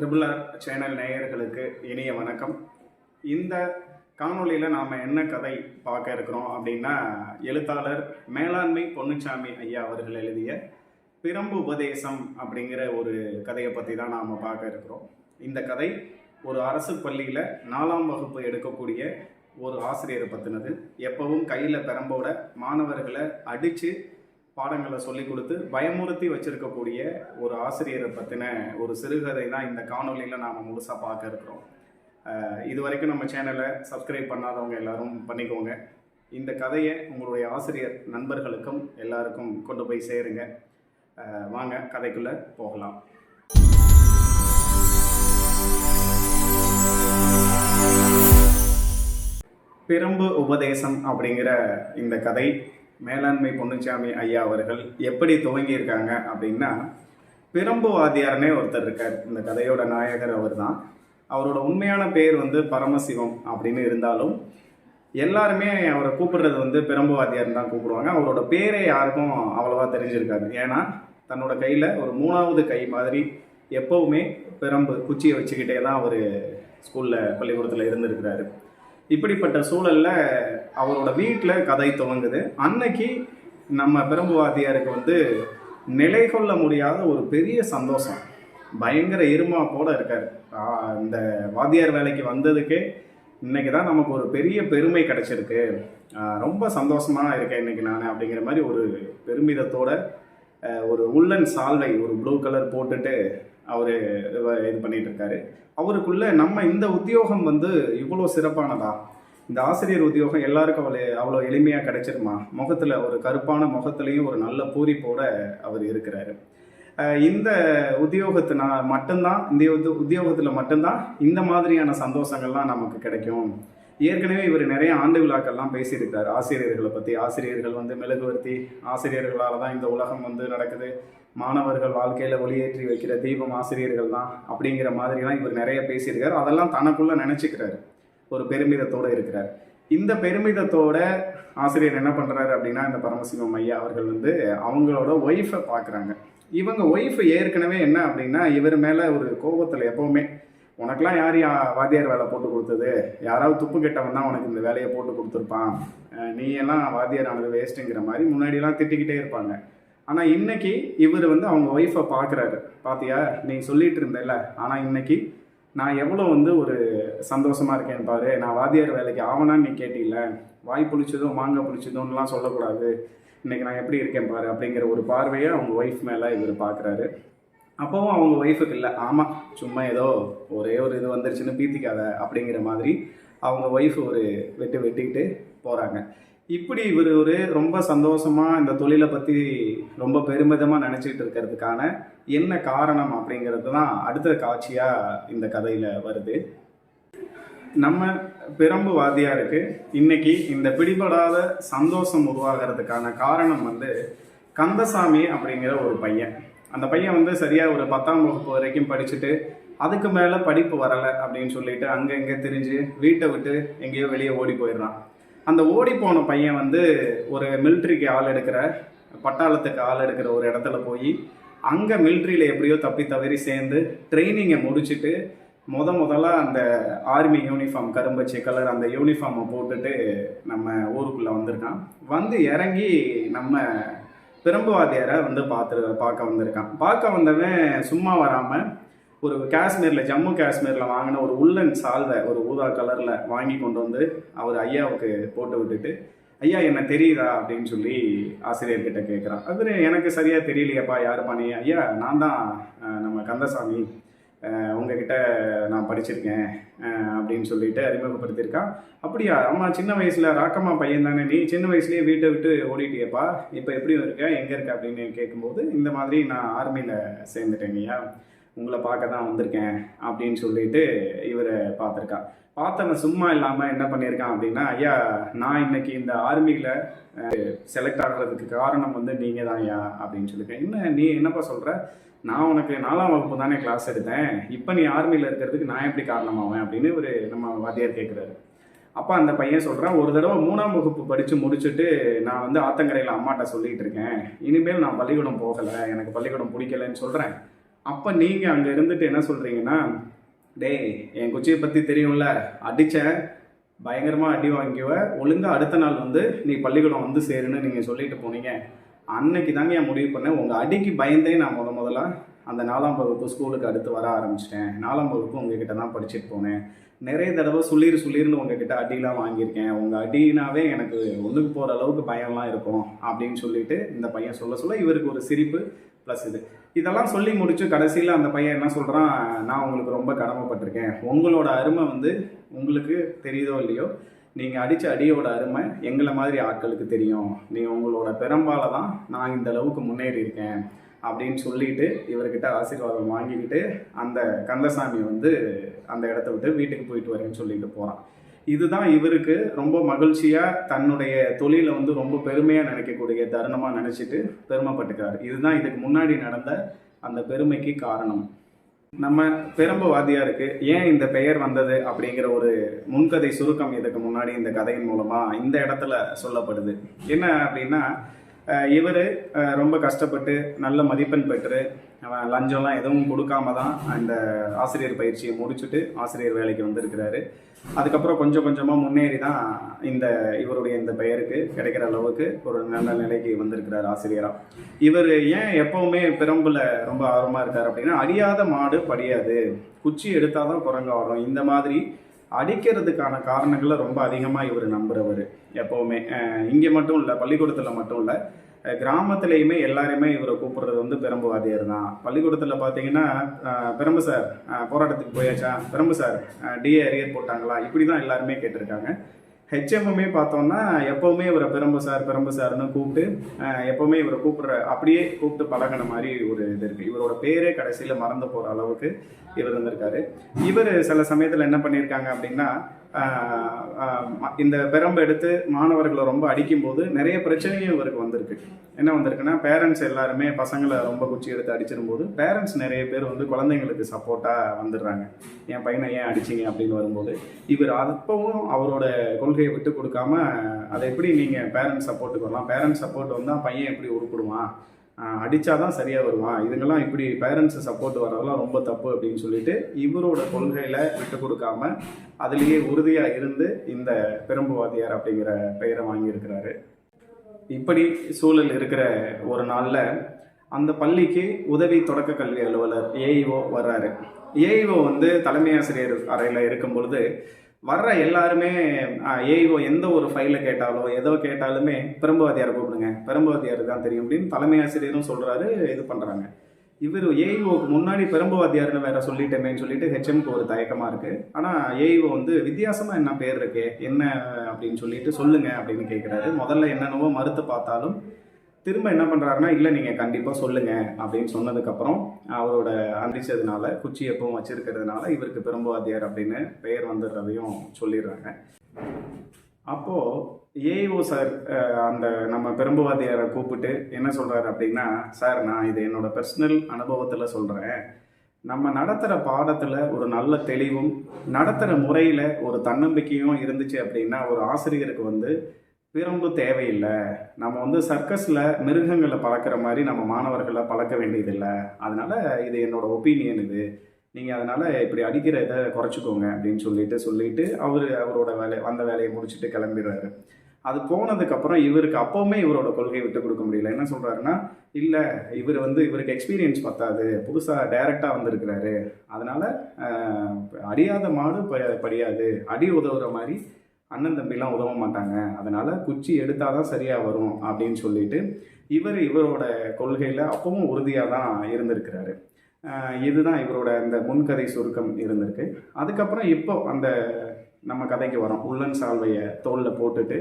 Triple R channel நேயர்களுக்கு இனிய வணக்கம். இந்த காணொளியில் நாம் என்ன கதை பார்க்க இருக்கிறோம் அப்படின்னா எழுத்தாளர் மேலாண்மை பொன்னுச்சாமி ஐயா அவர்கள் எழுதிய பிரம்பு உபதேசம் அப்படிங்கிற ஒரு கதையை பற்றி தான் நாம் பார்க்க இருக்கிறோம். இந்த கதை ஒரு அரசு பள்ளியில் நாலாம் வகுப்பு எடுக்கக்கூடிய ஒரு ஆசிரியரை பற்றினது எப்பவும் கையில் பெரம்போட மாணவர்களை அடித்து பாடங்களை சொல்லி கொடுத்து பயமுறுத்தி வச்சிருக்கக்கூடிய ஒரு ஆசிரியரை பற்றின ஒரு சிறுகதை தான் இந்த காணொலியில் நாம் முழுசாக பார்க்க இருக்கிறோம். இது வரைக்கும் நம்ம சேனலை சப்ஸ்கிரைப் பண்ணாதவங்க எல்லாரும் பண்ணிக்கோங்க. இந்த கதையை உங்களுடைய ஆசிரியர் நண்பர்களுக்கும் எல்லாருக்கும் கொண்டு போய் சேருங்க. வாங்க கதைக்குள்ளே போகலாம். பிரம்பு உபதேசம் அப்படிங்கிற இந்த கதை மேலாண்மை பொன்னுச்சாமி ஐயா அவர்கள் எப்படி துவங்கியிருக்காங்க அப்படின்னா பிரம்பு வாத்தியார்னே ஒருத்தர் இருக்கார். இந்த கதையோட நாயகர் அவர் தான் அவரோட உண்மையான பேர் வந்து பரமசிவம் அப்படின்னு இருந்தாலும் எல்லாருமே அவரை கூப்பிடுறது வந்து பிரம்பு வாத்தியார்னு தான் கூப்பிடுவாங்க. அவரோட பேரே யாருக்கும் அவ்வளோவா தெரிஞ்சிருக்காது. ஏன்னா தன்னோட கையில் ஒரு மூணாவது கை மாதிரி எப்போவுமே பிரம்பு குச்சியை வச்சுக்கிட்டே தான் அவர் ஸ்கூலில் பள்ளிக்கூடத்தில் இருந்திருக்கிறாரு. இப்படிப்பட்ட சூழல்ல அவரோட வீட்டில் கதை துவங்குது. அன்னைக்கு நம்ம பிரம்பு வாத்தியாருக்கு வந்து நிலை கொள்ள முடியாத ஒரு பெரிய சந்தோஷம். பயங்கர இருமாப்போட இருக்கார். இந்த வாத்தியார் வேலைக்கு வந்ததுக்கே இன்னைக்கு தான் நமக்கு ஒரு பெரிய பெருமை கிடைச்சிருக்கு. ரொம்ப சந்தோஷமாக இருக்கேன் இன்னைக்கு நான் அப்படிங்கிற மாதிரி ஒரு பெருமிதத்தோட ஒரு உள்ளன் சால்வை ஒரு ப்ளூ கலர் போட்டுட்டு அவர் இது பண்ணிகிட்டு இருக்காரு அவருக்குள்ள நம்ம இந்த உத்தியோகம் வந்து இவ்வளோ சிறப்பானதா? இந்த ஆசிரியர் உத்தியோகம் எல்லாருக்கும் அவ்வளோ அவ்வளோ எளிமையாக கிடைச்சிருமா? முகத்தில் ஒரு கருப்பான முகத்துலேயும் ஒரு நல்ல பூரிப்போட அவர் இருக்கிறாரு. இந்த உத்தியோகத்தினால் மட்டும்தான் இந்த உத்தியோகத்தில் மட்டும்தான் இந்த மாதிரியான சந்தோஷங்கள்லாம் நமக்கு கிடைக்கும். ஏற்கனவே இவர் நிறைய ஆண்டு விழாக்கள்லாம் பேசியிருக்கிறார் ஆசிரியர்களை பற்றி ஆசிரியர்கள் வந்து மெழுகுவர்த்தி ஆசிரியர்களால் தான் இந்த உலகம் வந்து நடக்குது. மாணவர்கள் வாழ்க்கையில் ஒளியேற்றி வைக்கிற தீபம் ஆசிரியர்கள் தான் அப்படிங்கிற மாதிரிலாம் இவர் நிறைய பேசியிருக்கார். அதெல்லாம் தனக்குள்ளே நினச்சிக்கிறாரு. ஒரு பெருமிதத்தோடு இருக்கிறார். இந்த பெருமிதத்தோட ஆசிரியர் என்ன பண்ணுறாரு அப்படின்னா இந்த பரமசிவம் ஐயா அவர்கள் வந்து அவங்களோட ஒய்ஃபை பார்க்குறாங்க. இவங்க ஒய்ஃப் ஏற்கனவே என்ன அப்படின்னா இவர் மேலே ஒரு கோபத்தில் எப்போவுமே உனக்கெல்லாம் யார் யா வாத்தியார் வேலை போட்டு கொடுத்தது? யாராவது துப்பு கெட்டவன் தான் உனக்கு இந்த வேலையை போட்டு கொடுத்துருப்பான். நீ எல்லாம் வாத்தியார் ஆனது வேஸ்ட்டுங்கிற மாதிரி முன்னாடிலாம் திட்டிக்கிட்டே இருப்பாங்க. ஆனால் இன்னைக்கு இவர் வந்து அவங்க ஒய்ஃபை பார்க்குறாரு பாத்தியா? நீ சொல்லிட்டு இருந்தேல்ல. ஆனால் இன்னைக்கு நான் எவ்வளோ வந்து ஒரு சந்தோஷமா இருக்கேன் பாரு. நான் வாத்தியார் வேலைக்கு ஆவனான்னு நீ கேட்டில்ல. வாய் புளிச்சதும் மாங்காய் புளிச்சதும்லாம் சொல்லக்கூடாது. இன்னைக்கு நான் எப்படி இருக்கேன் பாரு அப்படிங்கிற ஒரு பார்வையை அவங்க ஒய்ஃப் மேலே இவர் பார்க்குறாரு அப்போவும் அவங்க ஒய்ஃபுக்கு இல்லை. ஆமாம் சும்மா ஏதோ ஒரே ஒரு இது வந்துருச்சுன்னு பீத்திக்காத அப்படிங்கிற மாதிரி அவங்க ஒய்ஃப் ஒரு வெட்டு வெட்டிக்கிட்டு போகிறாங்க இப்படி இவர் ஒரு ரொம்ப சந்தோஷமாக இந்த தொழிலை பற்றி ரொம்ப பெருமிதமாக நினச்சிட்டு இருக்கிறதுக்கான என்ன காரணம் அப்படிங்கிறது தான் அடுத்த காட்சியாக இந்த கதையில் வருது. நம்ம பிரம்பு வாத்தியாருக்கு இன்னைக்கு இந்த பிடிபடாத சந்தோஷம் உருவாகிறதுக்கான காரணம் வந்து கந்தசாமி அப்படிங்கிற ஒரு பையன். அந்த பையன் வந்து சரியாக ஒரு பத்தாம் வகுப்பு வரைக்கும் படிச்சுட்டு அதுக்கு மேலே படிப்பு வரலை அப்படின்னு சொல்லிட்டு அங்கே இங்கே திரிஞ்சு வீட்டை விட்டு எங்கேயோ வெளியே ஓடி போயிடுறான். அந்த ஓடி போன பையன் வந்து ஒரு மிலிட்ரிக்கு ஆள் எடுக்கிற பட்டாளத்துக்கு ஆள் எடுக்கிற ஒரு இடத்துல போய் அங்கே மிலிட்ரியில் எப்படியோ தப்பி தவறி சேர்ந்து ட்ரைனிங்கை முடிச்சுட்டு முத முதல்ல அந்த ஆர்மி யூனிஃபார்ம் கரும்பச்சை கலர் அந்த யூனிஃபார்மை போட்டுட்டு நம்ம ஊருக்குள்ளே வந்திருக்கான். வந்து இறங்கி நம்ம பிரம்புவாதியாரை வந்து பார்த்து பார்க்க வந்திருக்கான். பார்க்க வந்தவன் சும்மா வராமல் ஒரு காஷ்மீரில் ஜம்மு காஷ்மீரில் வாங்கின ஒரு உள்ளன் சால்வை ஒரு ஊதா கலரில் வாங்கி கொண்டு வந்து அவர் ஐயாவுக்கு போட்டு விட்டுட்டு ஐயா என்ன தெரியுதா? அப்படின்னு சொல்லி ஆசிரியர்கிட்ட கேட்குறான் அது எனக்கு சரியாக தெரியலையப்பா யாருப்பா நீ? ஐயா நான் தான் நம்ம கந்தசாமி. உங்ககிட்ட நான் படிச்சிருக்கேன் அப்படின்னு சொல்லிட்டு அறிமுகப்படுத்தியிருக்கான். அப்படியா அம்மா சின்ன வயசில் ராக்கம்மா பையன் தானே? நீ சின்ன வயசுலேயே வீட்டை விட்டு ஓடிட்டியப்பா. இப்போ எப்படியும் இருக்க எங்கே இருக்க அப்படின்னு கேட்கும்போது இந்த மாதிரி நான் ஆர்மியில் சேர்ந்துட்டேங்கய்யா உங்களை பார்க்க தான் வந்திருக்கேன் அப்படின்னு சொல்லிட்டு இவரை பார்த்துருக்கான் பார்த்தவன் சும்மா இல்லாமல் என்ன பண்ணியிருக்கான் அப்படின்னா ஐயா நான் இன்னைக்கு இந்த ஆர்மியில் செலக்ட் ஆகிறதுக்கு காரணம் வந்து நீங்கள் தான் ஐயா அப்படின்னு சொல்லியிருக்கேன் என்ன நீ என்னப்பா சொல்கிற நான் உனக்கு நாலாம் வகுப்பு தானே கிளாஸ் எடுத்தேன். இப்போ நீ ஆர்மியில் இருக்கிறதுக்கு நான் எப்படி காரணமாவேன்? அப்படின்னு ஒரு நம்ம வாத்தியார் கேட்குறாரு அப்போ அந்த பையன் சொல்கிறான் ஒரு தடவை மூணாம் வகுப்பு படித்து முடிச்சுட்டு நான் வந்து ஆத்தங்கரையில் அம்மாட்ட சொல்லிகிட்டு இருக்கேன். இனிமேல் நான் பள்ளிக்கூடம் போகலை எனக்கு பள்ளிக்கூடம் பிடிக்கலைன்னு சொல்கிறேன் அப்போ நீங்கள் அங்கே இருந்துட்டு என்ன சொல்கிறீங்கன்னா டேய் என் குச்சியை பற்றி தெரியும்ல அடித்தேன் பயங்கரமாக அடி வாங்கிவ ஒழுங்காக அடுத்த நாள் வந்து நீ பள்ளிக்கூடம் வந்து சேருன்னு நீங்கள் சொல்லிட்டு போனீங்க. அன்னைக்கு தாங்க என் முடிவு பண்ணேன். உங்கள் அடிக்கு பயந்தே நான் முத முதல்ல அந்த நாலாம் வகுப்பு ஸ்கூலுக்கு அடுத்து வர ஆரம்பிச்சிட்டேன். நாலாம் வகுப்பு உங்ககிட்ட தான் படிச்சுட்டு போனேன். நிறைய தடவை சுளிர் சுளிர்னு உங்ககிட்ட அடிலாம் வாங்கியிருக்கேன். உங்கள் அடினாவே எனக்கு ஒன்றுக்கு போகிற அளவுக்கு பயம்லாம் இருக்கும். அப்படின்னு சொல்லிட்டு இந்த பையன் சொல்ல சொல்ல இவருக்கு ஒரு சிரிப்பு ப்ளஸ் இது. இதெல்லாம் சொல்லி முடிச்சு கடைசியில் அந்த பையன் என்ன சொல்கிறான் நான் உங்களுக்கு ரொம்ப கடமைப்பட்டிருக்கேன். உங்களோட அருமை வந்து உங்களுக்கு தெரியுதோ இல்லையோ நீங்கள் அடித்த அடியோட அருமை எங்களை மாதிரி ஆட்களுக்கு தெரியும். நீங்கள் உங்களோட பெரும்பால தான் நான் இந்த அளவுக்கு முன்னேறி இருக்கேன் அப்படின்னு சொல்லிட்டு இவர்கிட்ட ஆசீர்வாதம் வாங்கிக்கிட்டு அந்த கந்தசாமி வந்து அந்த இடத்த விட்டு வீட்டுக்கு போயிட்டு வரேன்னு சொல்லிட்டு போகிறான் இதுதான் இவருக்கு ரொம்ப மகிழ்ச்சியாக தன்னுடைய தொழிலை வந்து ரொம்ப பெருமையாக நினைக்கக்கூடிய தருணமாக நினச்சிட்டு பெருமைப்பட்டுக்கிறார். இதுதான் இதுக்கு முன்னாடி நடந்த அந்த பெருமைக்கு காரணம். நம்ம பெரம்பு வாத்தியாருக்கு ஏன் இந்த பெயர் வந்தது அப்படிங்கிற ஒரு முன்கதை சுருக்கம் இதுக்கு முன்னாடி இந்த கதையின் மூலமாக இந்த இடத்துல சொல்லப்படுது. என்ன அப்படின்னா இவர் ரொம்ப கஷ்டப்பட்டு நல்ல மதிப்பெண் பெற்று அவன் லஞ்சம்லாம் எதுவும் கொடுக்காம தான் அந்த ஆசிரியர் பயிற்சியை முடிச்சுட்டு ஆசிரியர் வேலைக்கு வந்திருக்கிறாரு. அதுக்கப்புறம் கொஞ்சம் கொஞ்சமாக முன்னேறி தான் இந்த இவருடைய இந்த பெயருக்கு கிடைக்கிற அளவுக்கு ஒரு நல்ல நிலைக்கு வந்திருக்கிறார் ஆசிரியராக இவர் ஏன் எப்பவுமே பெரம்புல ரொம்ப ஆர்வமாக இருக்கார் அப்படின்னா அறியாத மாடு படியாது. குச்சி எடுத்தால் தான் குரங்க வரும் இந்த மாதிரி அடிக்கிறதுக்கான காரணங்களை ரொம்ப அதிகமாக இவர் நம்புறவர் எப்போவுமே. இங்கே மட்டும் இல்லை பள்ளிக்கூடத்தில் மட்டும் இல்லை கிராமத்துலேயுமே எல்லாருமே இவரை கூப்பிடுறது வந்து பெரம்பு வாத்தியார் தான். பள்ளிக்கூடத்தில் பார்த்தீங்கன்னா பெரம்பு சார் போராட்டத்துக்கு போயாச்சா? பெரம்பு சார் டிஏ அரியர் போட்டாங்களா? இப்படி தான் எல்லாருமே கேட்டிருக்காங்க. ஹெச்எம்முமே பார்த்தோம்னா எப்போவுமே இவரை பெரம்பு சார் பெரம்பு சார்னு கூப்பிட்டு எப்போவுமே இவரை கூப்பிடுற அப்படியே கூப்பிட்டு பழகின மாதிரி ஒரு இது இருக்குது இவரோட பேரே கடைசியில் மறந்து போகிற அளவுக்கு இவர் இருந்திருக்காரு. இவர் சில சமயத்தில் என்ன பண்ணியிருக்காங்க அப்படின்னா இந்த பெரம்பு எடுத்து மாணவர்களை ரொம்ப அடிக்கும்போது நிறைய பிரச்சனையும் இவருக்கு வந்திருக்கு. என்ன வந்திருக்குன்னா பேரண்ட்ஸ் எல்லாருமே பசங்களை ரொம்ப குச்சி எடுத்து அடிச்சிரும்போது பேரண்ட்ஸ் நிறைய பேர் வந்து குழந்தைங்களுக்கு சப்போர்ட்டாக வந்துடுறாங்க. என் பையனை ஏன் அடிச்சிங்க அப்படின்னு வரும்போது இவர் அப்பவும் அவரோட கொள்கையை விட்டு கொடுக்காம அதை எப்படி நீங்கள் பேரண்ட்ஸ் சப்போர்ட்டுக்கு வரலாம்? பேரண்ட்ஸ் சப்போர்ட் வந்தால் பையன் எப்படி உருப்பிடுவான்? அடித்தா தான் சரியாக வருவான். இதுங்கெல்லாம் இப்படி பேரண்ட்ஸ் சப்போர்ட் வரதெல்லாம் ரொம்ப தப்பு அப்படின்னு சொல்லிட்டு இவரோட கொள்கையில் விட்டு கொடுக்காம அதுலேயே உறுதியாக இருந்து இந்த பெரும்புவாதியார் அப்படிங்கிற பெயரை வாங்கியிருக்கிறாரு. இப்படி சூழல் இருக்கிற ஒரு நாளில் அந்த பள்ளிக்கு உதவி தொடக்க கல்வி அலுவலர் ஏஇஓ வர்றாரு. ஏஇஓ வந்து தலைமை ஆசிரியர் அறையில் இருக்கும் பொழுது வர்ற எல்லாருமே ஏஇஓ எந்த ஒரு ஃபைலை கேட்டாலோ ஏதோ கேட்டாலுமே பெரும்புவாதியாரை கூப்பிடுங்க. பெரும்புவாதியார் தான் தெரியும் அப்படின்னு தலைமை ஆசிரியரும் சொல்கிறாரு இது பண்ணுறாங்க இவர் ஏஇஓக்கு முன்னாடி பெரும்புவாதியார்னு வேற சொல்லிட்டேமேன்னு சொல்லிட்டு ஹெச்எம்க்கு ஒரு தயக்கமாக இருக்கு. ஆனால் ஏஇஓ வந்து வித்தியாசமாக என்ன பேர் இருக்கு என்ன அப்படின்னு சொல்லிட்டு சொல்லுங்க அப்படின்னு கேட்குறாரு முதல்ல என்னென்னவோ மறுத்து பார்த்தாலும் திரும்ப என்ன பண்ணுறாருன்னா இல்லை நீங்கள் கண்டிப்பாக சொல்லுங்கள் அப்படின்னு சொன்னதுக்கப்புறம் அவரோட அந்திச்சதுனால குச்சி எப்பவும் வச்சிருக்கிறதுனால இவருக்கு பெரும்பாத்தியார் அப்படின்னு பெயர் வந்துடுறதையும் சொல்லிடுறாங்க. அப்போது ஏஓ சார் அந்த நம்ம பெரும்புவாதியாரை கூப்பிட்டு என்ன சொல்கிறாரு அப்படின்னா சார் நான் இது என்னோட பர்சனல் அனுபவத்தில் சொல்கிறேன் நம்ம நடத்துகிற பாடத்தில் ஒரு நல்ல தெளிவும் நடத்துகிற முறையில் ஒரு தன்னம்பிக்கையும் இருந்துச்சு அப்படின்னா ஒரு ஆசிரியருக்கு வந்து பிரம்பு தேவையில்லை. நம்ம வந்து சர்க்கஸில் மிருகங்களை பழக்கிற மாதிரி நம்ம மாணவர்களை பழக்க வேண்டியதில்லை. அதனால் இது என்னோடய ஒப்பீனியன் இது. நீங்கள் அதனால் இப்படி அடிக்கிற இதை குறைச்சிக்கோங்க அப்படின்னு சொல்லிட்டு சொல்லிட்டு அவர் அவரோட வேலை வந்த வேலையை முடிச்சுட்டு கிளம்பிடுறாரு. அது போனதுக்கப்புறம் இவருக்கு அப்போவுமே இவரோட கொள்கையை விட்டு கொடுக்க முடியல. என்ன சொல்கிறாருன்னா இல்லை இவர் வந்து இவருக்கு எக்ஸ்பீரியன்ஸ் பத்தாது. புதுசாக டைரெக்டாக வந்திருக்கிறாரு. அதனால் அடியாத மாடு ப- படியாது. அடி உதவுற மாதிரி அண்ணன் தம்பிலாம் உதவ மாட்டாங்க. அதனால் குச்சி எடுத்தால் தான் சரியாக வரும் அப்படின்னு சொல்லிட்டு இவர் இவரோட கொள்கையில் அப்பவும் உறுதியாக தான் இருந்திருக்கிறாரு இதுதான் இவரோட இந்த முன்கதை சுருக்கம் இருந்திருக்கு. அதுக்கப்புறம் இப்போ அந்த நம்ம கதைக்கு வரோம். உள்ளன் சால்வையை தோளில் போட்டுட்டு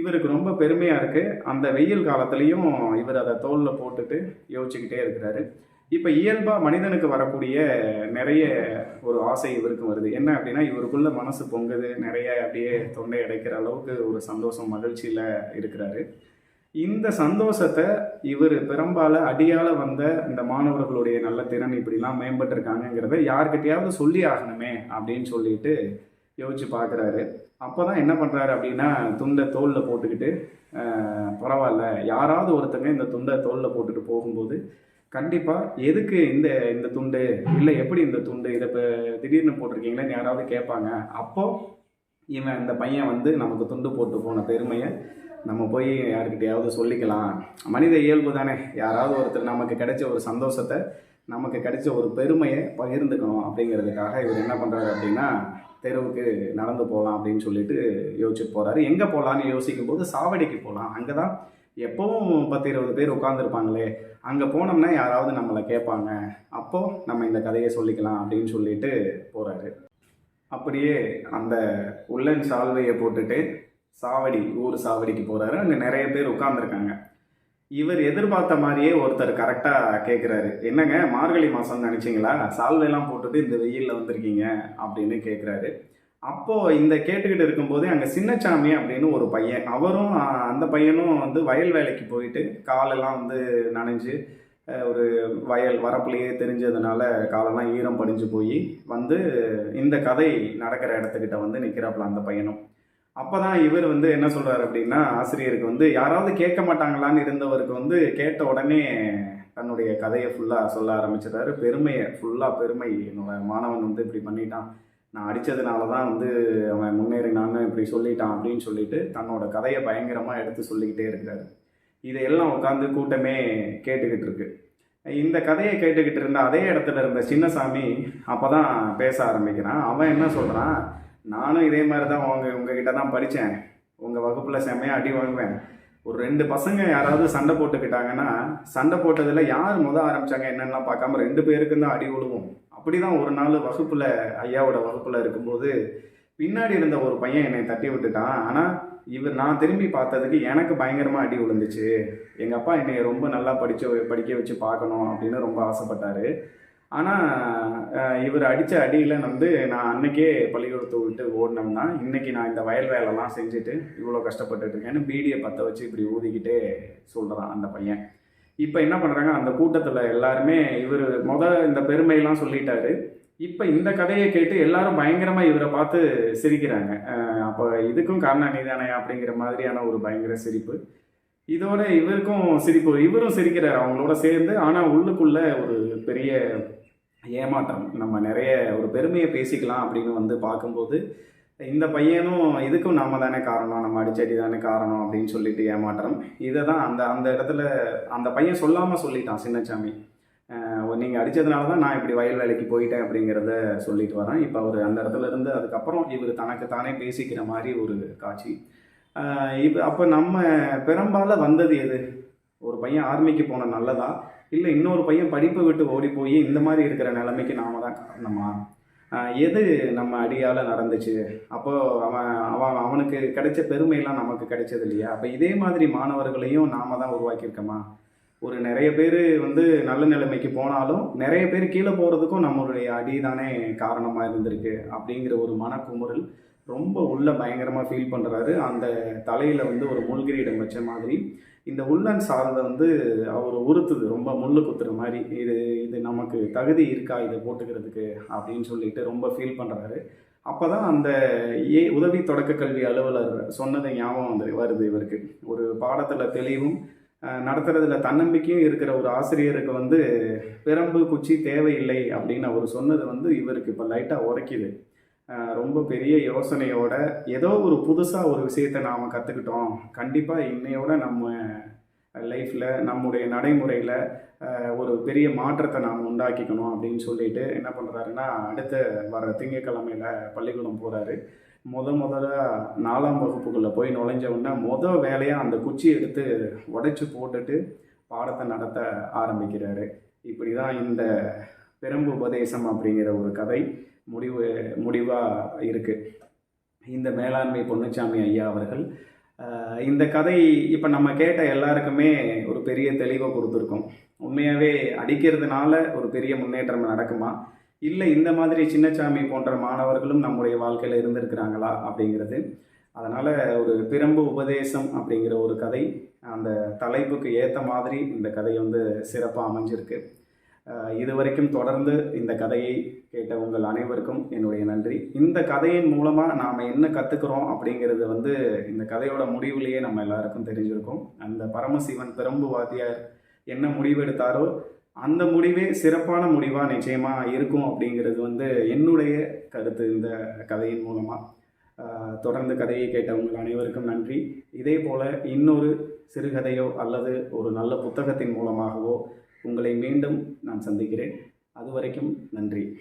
இவருக்கு ரொம்ப பெருமையாக இருக்குது அந்த வெயில் காலத்துலேயும் இவர் அதை தோளில் போட்டுட்டு யோசிச்சுக்கிட்டே இருக்கிறாரு. இப்போ இயல்பாக மனிதனுக்கு வரக்கூடிய நிறைய ஒரு ஆசை இவருக்கும் வருது. என்ன அப்படின்னா இவருக்குள்ள மனசு பொங்குது நிறைய அப்படியே தொண்டை அடைக்கிற அளவுக்கு ஒரு சந்தோஷம் மகிழ்ச்சியில் இருக்கிறாரு. இந்த சந்தோஷத்தை இவர் பெரும்பால அடியால வந்த இந்த மாணவர்களுடைய நல்ல திறன் இப்படிலாம் மேம்பட்டிருக்காங்கிறத யார்கிட்டயாவது சொல்லி ஆகணுமே அப்படின்னு சொல்லிட்டு யோசிச்சு பார்க்குறாரு அப்போ தான் என்ன பண்ணுறாரு அப்படின்னா துண்டை தோலில் போட்டுக்கிட்டு பரவாயில்ல. யாராவது ஒருத்தங்க இந்த துண்டை தோலில் போட்டுட்டு போகும்போது கண்டிப்பாக எதுக்கு இந்த இந்த துண்டு? இல்லை எப்படி இந்த துண்டு? இதை இப்போ திடீர்னு போட்டிருக்கீங்களேன்னு யாராவது கேட்பாங்க. அப்போது இவன் இந்த பையன் வந்து நமக்கு துண்டு போட்டு போன பெருமையை நம்ம போய் யாருக்கிட்டையாவது சொல்லிக்கலாம். மனித இயல்பு தானே. யாராவது ஒருத்தர் நமக்கு கிடைச்ச ஒரு சந்தோஷத்தை நமக்கு கிடைச்ச ஒரு பெருமையை பகிர்ந்துக்கணும் அப்படிங்கிறதுக்காக இவர் என்ன பண்ணுறாரு அப்படின்னா தெருவுக்கு நடந்து போகலாம் அப்படின்னு சொல்லிட்டு யோசிச்சுட்டு போகிறாரு எங்கே போகலான்னு யோசிக்கும் போது சாவடிக்கு போகலாம் அங்கே தான் எப்போவும் பத்து இருபது பேர் உட்காந்துருப்பாங்களே அங்கே போனோம்னா யாராவது நம்மளை கேட்பாங்க. அப்போது நம்ம இந்த கதையை சொல்லிக்கலாம் அப்படின்னு சொல்லிட்டு போகிறாரு அப்படியே அந்த உள்ளன் சால்வையை போட்டுட்டு சாவடி ஊர் சாவடிக்கு போகிறாரு அங்கே நிறைய பேர் உட்காந்துருக்காங்க இவர் எதிர்பார்த்த மாதிரியே ஒருத்தர் கரெக்டாக கேட்குறாரு என்னங்க மார்கழி மாதம் நினச்சிங்களா? சால்வையெல்லாம் போட்டுட்டு இந்த வெயிலில் வந்திருக்கீங்க அப்படின்னு கேட்குறாரு அப்போது இந்த கேட்டுக்கிட்டு இருக்கும்போது அங்கே சின்னச்சாமி அப்படின்னு ஒரு பையன் அவரும் அந்த பையனும் வந்து வயல் வேலைக்கு போயிட்டு காலெல்லாம் வந்து நனைஞ்சு ஒரு வயல் வரப்புலையே தெரிஞ்சதுனால காலெல்லாம் ஈரம் படிஞ்சு போய் வந்து இந்த கதை நடக்கிற இடத்துக்கிட்ட வந்து நிற்கிறாப்புல அந்த பையனும். அப்போ தான் இவர் வந்து என்ன சொல்கிறார் அப்படின்னா ஆசிரியருக்கு வந்து யாராவது கேட்க மாட்டாங்களான்னு இருந்தவருக்கு வந்து கேட்ட உடனே தன்னுடைய கதையை ஃபுல்லாக சொல்ல ஆரம்பிச்சிட்டாரு பெருமையை ஃபுல்லாக பெருமை. என்னோட மாணவன் வந்து இப்படி பண்ணிட்டான். நான் அடித்ததுனால தான் வந்து அவன் முன்னேறினான்னு இப்படி சொல்லிட்டான் அப்படின்னு சொல்லிட்டு தன்னோட கதையை பயங்கரமாக எடுத்து சொல்லிக்கிட்டே இருக்காரு. இதையெல்லாம் உட்காந்து கூட்டமே கேட்டுக்கிட்டு இருக்கு. இந்த கதையை கேட்டுக்கிட்டு இருந்த அதே இடத்துல இருந்த சின்னசாமி அப்போ தான் பேச ஆரம்பிக்கிறான். அவன் என்ன சொல்கிறான் நானும் இதே மாதிரி தான் உங்க உங்ககிட்ட தான் படித்தேன் உங்கள் வகுப்பில் செம்மையாக அடி வாங்குவேன். ஒரு ரெண்டு பசங்க யாராவது சண்டை போட்டுக்கிட்டாங்கன்னா சண்டை போட்டதில் யார் முத ஆரம்பித்தாங்க என்னென்னலாம் பார்க்காம ரெண்டு பேருக்கும் தான் அடி விழுவும் அப்படி தான் ஒரு நாள் வகுப்பில் ஐயாவோட வகுப்பில் இருக்கும்போது பின்னாடி இருந்த ஒரு பையன் என்னை தட்டி விட்டுட்டான். ஆனால் இவர் நான் திரும்பி பார்த்ததுக்கு எனக்கு பயங்கரமாக அடி விழுந்துச்சு எங்கள் அப்பா என்னை ரொம்ப நல்லா படிக்க படிக்க வச்சு பார்க்கணும் அப்படின்னு ரொம்ப ஆசைப்பட்டாரு. ஆனால் இவர் அடித்த அடியில் வந்து நான் அன்னைக்கே பள்ளிக்கூடத்தை விட்டு ஓடினோம்னா இன்னைக்கு நான் இந்த வயல் வேலைலாம் செஞ்சுட்டு இவ்வளோ கஷ்டப்பட்டுட்டு இருக்கேன்னு பீடியை பற்ற வச்சு இப்படி ஊதிக்கிட்டே சொல்கிறான் அந்த பையன். இப்போ என்ன பண்ணுறாங்க அந்த கூட்டத்தில் எல்லாருமே இவர் முத இந்த பெருமையெல்லாம் சொல்லிட்டாரு. இப்போ இந்த கதையை கேட்டு எல்லாரும் பயங்கரமாக இவரை பார்த்து சிரிக்கிறாங்க. அப்போ இதுக்கும் காரணம் நீதானே அப்படிங்கிற மாதிரியான ஒரு பயங்கர சிரிப்பு. இதோட இவருக்கும் சிரிப்பு இவரும் சிரிக்கிறார் அவங்களோட சேர்ந்து ஆனால் உள்ளுக்குள்ள ஒரு பெரிய ஏமாற்றம். நம்ம நிறைய ஒரு பெருமையை பேசிக்கலாம் அப்படின்னு வந்து பார்க்கும்போது இந்த பையனும் இதுக்கும் நம்ம தானே காரணம் நம்ம அடிச்சடி தானே காரணம் அப்படின்னு சொல்லிட்டு ஏமாற்றம். இதை தான் அந்த அந்த இடத்துல அந்த பையன் சொல்லாமல் சொல்லிட்டான் சின்னச்சாமி. நீங்கள் அடித்ததுனால தான் நான் இப்படி வயல் வேலைக்கு போயிட்டேன் அப்படிங்கிறத சொல்லிட்டு வரேன். இப்போ அவர் அந்த இடத்துல இருந்து அதுக்கப்புறம் இவர் தனக்கு தானே பேசிக்கிற மாதிரி ஒரு காட்சி. இப்போ அப்போ நம்ம பெரும்பாலும் வந்தது எது? ஒரு பையன் ஆர்மிக்கு போன நல்லதா? இல்லை இன்னொரு பையன் படிப்பை விட்டு ஓடி போய் இந்த மாதிரி இருக்கிற நிலைமைக்கு நாம தான் காரணமா? எது நம்ம அடியால் நடந்துச்சு? அப்போ அவன் அவன் அவனுக்கு கிடைச்ச பெருமையெல்லாம் நமக்கு கிடைச்சது இல்லையா? அப்போ இதே மாதிரி மாணவர்களையும் நாம தான் உருவாக்கியிருக்கோமா? ஒரு நிறைய பேர் வந்து நல்ல நிலைமைக்கு போனாலும் நிறைய பேர் கீழே போகிறதுக்கும் நம்மளுடைய அடி தானே காரணமாக இருந்திருக்கு அப்படிங்கிற ஒரு மனக்குமுறல் ரொம்ப உள்ள பயங்கரமாக ஃபீல் பண்ணுறாரு அந்த தலையில் வந்து ஒரு முள்கிரீடம் வச்ச மாதிரி. இந்த உள்ளன் சார்ந்த வந்து அவர் உறுத்துது. ரொம்ப முள்ளு குத்துற மாதிரி. இது இது நமக்கு தகுதி இருக்கா? இதை போட்டுக்கிறதுக்கு அப்படின்னு சொல்லிட்டு ரொம்ப ஃபீல் பண்ணுறாரு அப்போ தான் அந்த ஏ உதவி தொடக்க கல்வி அலுவலர் சொன்னது ஞாபகம் வந்து வருது இவருக்கு. ஒரு பாடத்தில் தெளிவும் அஹ், நடத்துறதுல தன்னம்பிக்கையும் இருக்கிற ஒரு ஆசிரியருக்கு வந்து பெரம்பு குச்சி தேவையில்லை அப்படின்னு அவர் சொன்னது வந்து இவருக்கு இப்போ லைட்டாக உரைக்குது. ரொம்ப பெரிய யோசனையோட ஏதோ ஒரு புதுசாக ஒரு விஷயத்தை நாம் கற்றுக்கிட்டோம் கண்டிப்பாக இன்னையோட நம்ம லைஃப்பில் நம்முடைய நடைமுறையில் ஒரு பெரிய மாற்றத்தை நாம் உண்டாக்கிக்கணும் அப்படின்னு சொல்லிட்டு என்ன பண்ணுறாருன்னா அடுத்த வர திங்கட்கிழமையில் பள்ளிக்கூடம் போகிறாரு முத முதல்ல நாலாம் வகுப்புக்குள்ளே போய் நுழைஞ்சவுடனே மொதல் முத வேலையாக அந்த குச்சி எடுத்து உடைச்சி போட்டுட்டு பாடத்தை நடத்த ஆரம்பிக்கிறாரு. இப்படி தான் இந்த பெரும்பு உபதேசம் அப்படிங்கிற ஒரு கதை. முடிவு முடிவாக இருக்குது இந்த மேலாண்மை பொன்னுச்சாமி ஐயா அவர்கள் இந்த கதை இப்போ நம்ம கேட்ட எல்லாருக்குமே ஒரு பெரிய தெளிவை கொடுத்துருக்கோம். உண்மையாகவே அடிக்கிறதுனால ஒரு பெரிய முன்னேற்றம் நடக்குமா? இல்லை இந்த மாதிரி சின்னச்சாமி போன்ற மாணவர்களும் நம்முடைய வாழ்க்கையில் இருந்திருக்கிறாங்களா அப்படிங்கிறது. அதனால் ஒரு பிரம்பு உபதேசம் அப்படிங்கிற ஒரு கதை அந்த தலைப்புக்கு ஏற்ற மாதிரி இந்த கதை வந்து சிறப்பாக அமைஞ்சிருக்கு. இதுவரைக்கும் தொடர்ந்து இந்த கதையை கேட்ட உங்கள் அனைவருக்கும் என்னுடைய நன்றி. இந்த கதையின் மூலமாக நாம் என்ன கற்றுக்குறோம் அப்படிங்கிறது வந்து இந்த கதையோட முடிவுலேயே நம்ம எல்லாருக்கும் தெரிஞ்சிருக்கும். அந்த பரமசிவன் பெரும்பு வாத்தியார் என்ன முடிவெடுத்தாரோ அந்த முடிவே சிறப்பான முடிவாக நிச்சயமாக இருக்கும் அப்படிங்கிறது வந்து என்னுடைய கருத்து இந்த கதையின் மூலமாக தொடர்ந்து கதையை கேட்ட உங்கள் அனைவருக்கும் நன்றி. இதே போல் இன்னொரு சிறுகதையோ அல்லது ஒரு நல்ல புத்தகத்தின் மூலமாகவோ உங்களை மீண்டும் நான் சந்திக்கிறேன். அது வரைக்கும் நன்றி.